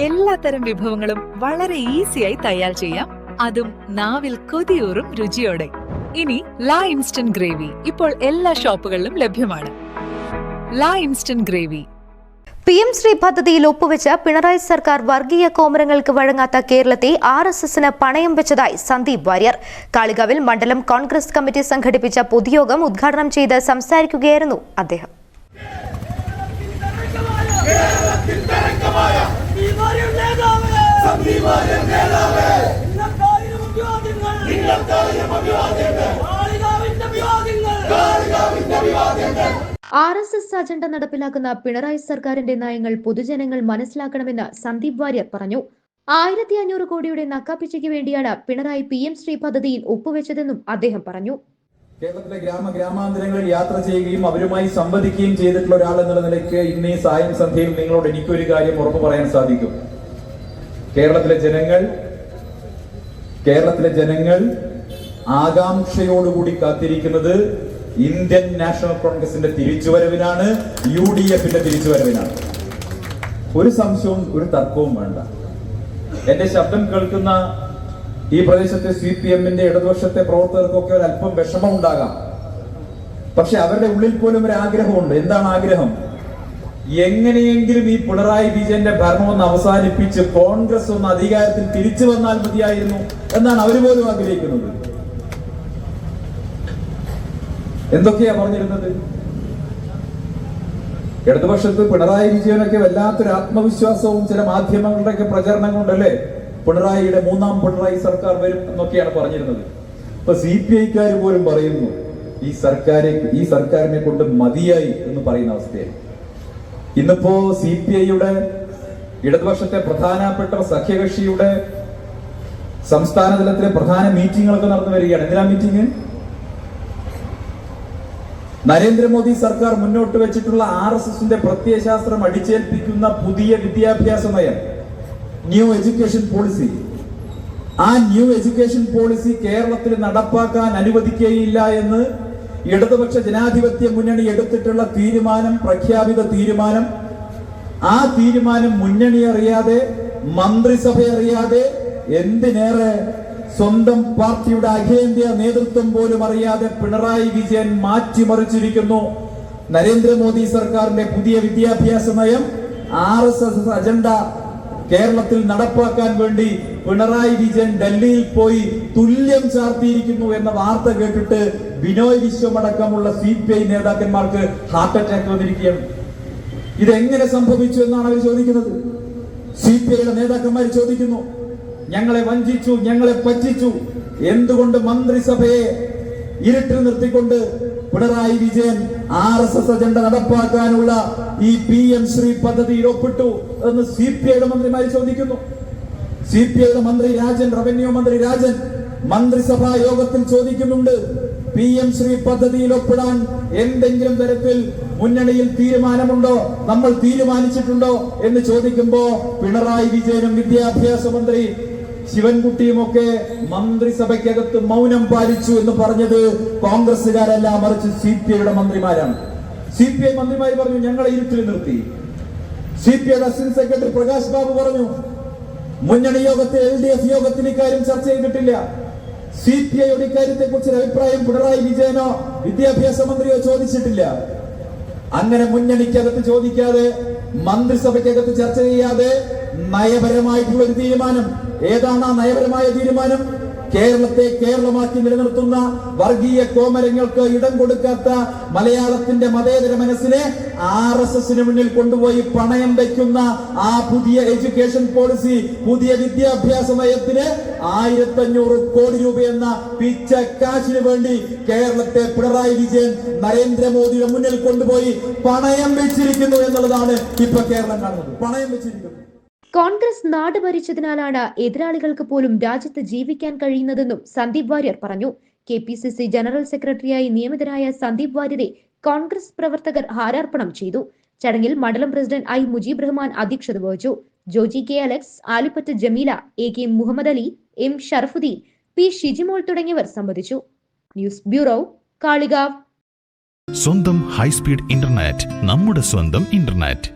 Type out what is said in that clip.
എല്ലാത്തരം വിഭവങ്ങളും വളരെ ഈസിയായി തയ്യാർ ചെയ്യാം. അതും നാവിൽ കൊതിയൂറും രുചിയോടെ. ഇനി ലാ ഇൻസ്റ്റന്റ് ഗ്രേവി ഇപ്പോൾ എല്ലാ ഷോപ്പുകളിലും ലഭ്യമാണ്. La instant gravy. P M Shri പദ്ധതിയിൽ ഒപ്പുവെച്ച പിണറായി സർക്കാർ വർഗീയ കോമരങ്ങൾക്ക് വഴങ്ങാത്ത കേരളത്തെ ആർ എസ് എസിന് പണയം വെച്ചതായി സന്ദീപ് വാര്യർ. കാളികാവിൽ മണ്ഡലം കോൺഗ്രസ് കമ്മിറ്റി സംഘടിപ്പിച്ച പൊതുയോഗം ഉദ്ഘാടനം ചെയ്ത് സംസാരിക്കുകയായിരുന്നു അദ്ദേഹം. ആർ എസ് എസ് അജണ്ട നടപ്പിലാക്കുന്ന പിണറായി സർക്കാരിന്റെ നയങ്ങൾ പൊതുജനങ്ങൾ മനസ്സിലാക്കണമെന്ന് സന്ദീപ് വാര്യർ പറഞ്ഞു. ആയിരത്തി അഞ്ഞൂറ് കോടിയുടെ നക്കാപ്പിച്ചയ്ക്ക് വേണ്ടിയാണ് പിണറായി പി എം ശ്രീ പദ്ധതിയിൽ ഒപ്പുവെച്ചതെന്നും അദ്ദേഹം പറഞ്ഞു. കേരളത്തിലെ ഗ്രാമ ഗ്രാമാന്തരങ്ങളിൽ യാത്ര ചെയ്യുകയും അവരുമായി സംവദിക്കുകയും ചെയ്തിട്ടുള്ള ഒരാൾ എന്നുള്ള നിലയ്ക്ക് ഇന്ന് സായം സന്ധ്യയിൽ നിങ്ങളോട് എനിക്കൊരു കാര്യം ഉറപ്പു പറയാൻ സാധിക്കും. കേരളത്തിലെ ജനങ്ങൾ കേരളത്തിലെ ജനങ്ങൾ ആകാംക്ഷയോടുകൂടി കാത്തിരിക്കുന്നത് ഇന്ത്യൻ നാഷണൽ കോൺഗ്രസിന്റെ തിരിച്ചുവരവിനാണ് യു ഡി എഫിന്റെ തിരിച്ചുവരവിനാണ്. ഒരു സംശയവും ഒരു തർക്കവും വേണ്ട. എന്റെ ശബ്ദം കേൾക്കുന്ന ഈ പ്രദേശത്തെ സി പി എമ്മിന്റെ ഇടതുപക്ഷത്തെ പ്രവർത്തകർക്കൊക്കെ ഒരു അല്പം വിഷമം ഉണ്ടാകാം പക്ഷെ അവരുടെ ഉള്ളിൽ പോലും ഒരു ആഗ്രഹമുണ്ട് എന്താണ് ആഗ്രഹം? എങ്ങനെയെങ്കിലും ഈ പിണറായി വിജയന്റെ ഭരണം ഒന്ന് അവസാനിപ്പിച്ച് കോൺഗ്രസ് ഒന്ന് അധികാരത്തിൽ തിരിച്ചു വന്നാൽ മതിയായിരുന്നു എന്നാണ് അവർ പോലും ആഗ്രഹിക്കുന്നത്. എന്തൊക്കെയാ പറഞ്ഞിരുന്നത്? ഇടതുപക്ഷത്ത് പിണറായി വിജയനൊക്കെ വല്ലാത്തൊരു ആത്മവിശ്വാസവും ചില മാധ്യമങ്ങളുടെയൊക്കെ പ്രചരണം കൊണ്ടല്ലേ പിണറായിയുടെ മൂന്നാം പിണറായി സർക്കാർ വരും എന്നൊക്കെയാണ് പറഞ്ഞിരുന്നത്. ഇപ്പൊ സി പി ഐക്കാർ പോലും പറയുന്നു ഈ സർക്കാരെ ഈ സർക്കാരിനെ കൊണ്ട് മതിയായി എന്ന് പറയുന്ന അവസ്ഥയാണ് ഇന്നിപ്പോ സി പി ഐയുടെ ഇടതുപക്ഷത്തെ പ്രധാനപ്പെട്ട സഖ്യകക്ഷിയുടെ സംസ്ഥാന തലത്തിലെ പ്രധാന മീറ്റിങ്ങുകളൊക്കെ നടന്നു വരികയാണ്. എന്തിനാ മീറ്റിംഗ്? നരേന്ദ്രമോദി സർക്കാർ മുന്നോട്ട് വെച്ചിട്ടുള്ള ആർ എസ് എസിന്റെ പ്രത്യയശാസ്ത്രം അടിച്ചേൽപ്പിക്കുന്ന പുതിയ വിദ്യാഭ്യാസ നയം ന്യൂ എഡ്യൂക്കേഷൻ പോളിസി. ആ ന്യൂ എഡ്യൂക്കേഷൻ പോളിസി കേരളത്തിൽ നടപ്പാക്കാൻ അനുവദിക്കുകയില്ല എന്ന് ഇടതുപക്ഷ ജനാധിപത്യ മുന്നണി എടുത്തിട്ടുള്ള തീരുമാനം പ്രഖ്യാപിത തീരുമാനം ആ തീരുമാനം മുന്നണി അറിയാതെ മന്ത്രിസഭ അറിയാതെ എന്തിനേറെ സ്വന്തം പാർട്ടിയുടെ അഖിലേന്ത്യാ നേതൃത്വം പോലും അറിയാതെ പിണറായി വിജയൻ മാറ്റിമറിച്ചിരിക്കുന്നു. നരേന്ദ്രമോദി സർക്കാരിന്റെ പുതിയ വിദ്യാഭ്യാസ നയം ആർ എസ് എസ് അജണ്ട കേരളത്തിൽ നടപ്പാക്കാൻ വേണ്ടി പിണറായി വിജയൻ ഡൽഹിയിൽ പോയി തുല്യം ചാർത്തിയിരിക്കുന്നു എന്ന വാർത്ത കേട്ടിട്ട് ബിനോയ് വിശ്വമടക്കമുള്ള സി പി ഐ നേതാക്കന്മാർക്ക് ഹാർട്ട് അറ്റാക്ക് വന്നിരിക്കുകയാണ്. ഇതെങ്ങനെ സംഭവിച്ചു എന്നാണ് അവർ ചോദിക്കുന്നത്. സി പി ഐയുടെ നേതാക്കന്മാർ ചോദിക്കുന്നു. ഞങ്ങളെ വഞ്ചിച്ചു ഞങ്ങളെ പറ്റിച്ചു. എന്തുകൊണ്ട് മന്ത്രിസഭയെ ഇരുട്ടിൽ നിർത്തിക്കൊണ്ട് Pinarayi Vijayan R S S agenda നടപ്പാക്കാനുള്ള ഈ പി എം ശ്രീ പദ്ധതി ഒപ്പിട്ടു എന്ന് സി പി ഐയുടെ മന്ത്രിമാർ ചോദിക്കുന്നു. സി പി ഐയുടെ മന്ത്രി രാജൻ റവന്യൂ മന്ത്രി രാജൻ മന്ത്രിസഭാ യോഗത്തിൽ ചോദിക്കുന്നുണ്ട്. പി എം ശ്രീ പദ്ധതിയിൽ ഒപ്പിടാൻ എന്തെങ്കിലും തരത്തിൽ മുന്നണിയിൽ തീരുമാനമുണ്ടോ? നമ്മൾ തീരുമാനിച്ചിട്ടുണ്ടോ എന്ന് ചോദിക്കുമ്പോ പിണറായി വിജയനും വിദ്യാഭ്യാസ മന്ത്രി ശിവൻകുട്ടിയും ഒക്കെ മന്ത്രിസഭയ്ക്കകത്ത് മൗനം പാലിച്ചു എന്ന് പറഞ്ഞത് കോൺഗ്രസുകാരല്ല മറിച്ച് സി പി ഐയുടെ മന്ത്രിമാരാണ്. സി പി ഐ മന്ത്രിമാർ പറഞ്ഞു ഞങ്ങളെ ഇരുട്ടിൽ നിർത്തി. C P I assistant secretary Prakash Babu പറഞ്ഞു മുന്നണി യോഗത്തിൽ എൽ ഡി എഫ് യോഗത്തിൽ ഇക്കാര്യം ചർച്ച ചെയ്തിട്ടില്ല. സി പി ഐയുടെ ഇക്കാര്യത്തെ കുറിച്ച് അഭിപ്രായം പിണറായി വിജയനോ വിദ്യാഭ്യാസ മന്ത്രിയോ ചോദിച്ചിട്ടില്ല. അങ്ങനെ മുന്നണിക്കകത്ത് ചോദിക്കാതെ മന്ത്രിസഭയ്ക്കകത്ത് ചർച്ച ചെയ്യാതെ നയപരമായിട്ടുള്ള ഒരു തീരുമാനം ഏതാണ് ആ നയപരമായ തീരുമാനം? കേരളത്തെ കേരളമാക്കി നിലനിർത്തുന്ന വർഗീയ കോമരങ്ങൾക്ക് ഇടം കൊടുക്കാത്ത മലയാളത്തിന്റെ മതേതര മനസ്സിനെ ആർ എസ് എസിന് മുന്നിൽ കൊണ്ടുപോയി പണയം വയ്ക്കുന്ന ആ പുതിയ എഡ്യൂക്കേഷൻ പോളിസി പുതിയ വിദ്യാഭ്യാസ നയത്തിന് ആയിരത്തഞ്ഞൂറ് കോടി രൂപ എന്ന പിച്ച കാശിന് വേണ്ടി കേരളത്തെ പിണറായി വിജയൻ നരേന്ദ്രമോദിയുടെ മുന്നിൽ കൊണ്ടുപോയി പണയം വെച്ചിരിക്കുന്നു എന്നുള്ളതാണ് ഇപ്പൊ കേരളം കാണുന്നത്. പണയം വെച്ചിരിക്കുന്നു. കോൺഗ്രസ് നാട് ഭരിച്ചതിനാലാണ് എതിരാളികൾക്ക് പോലും രാജ്യത്ത് ജീവിക്കാൻ കഴിയുന്നതെന്നും സന്ദീപ് വാര്യർ പറഞ്ഞു. K P C C general സെക്രട്ടറിയായി നിയമിതരായ സന്ദീപ് വാര്യരെ കോൺഗ്രസ് പ്രവർത്തകർ ഹാരാർപ്പണം ചെയ്തു. ചടങ്ങിൽ മണ്ഡലം പ്രസിഡന്റ് ഐ മുജീബ് റഹ്മാൻ അധ്യക്ഷത വഹിച്ചു. Joji K Alex Alipatt Jameela A K Muhammad Ali M Sharafudheen P Shijimol തുടങ്ങിയവർ സംബന്ധിച്ചു. News bureau Kalikavu. സ്വന്തം ഹൈസ്പീഡ് ഇന്റർനെറ്റ് നമ്മുടെ സ്വന്തം ഇന്റർനെറ്റ്.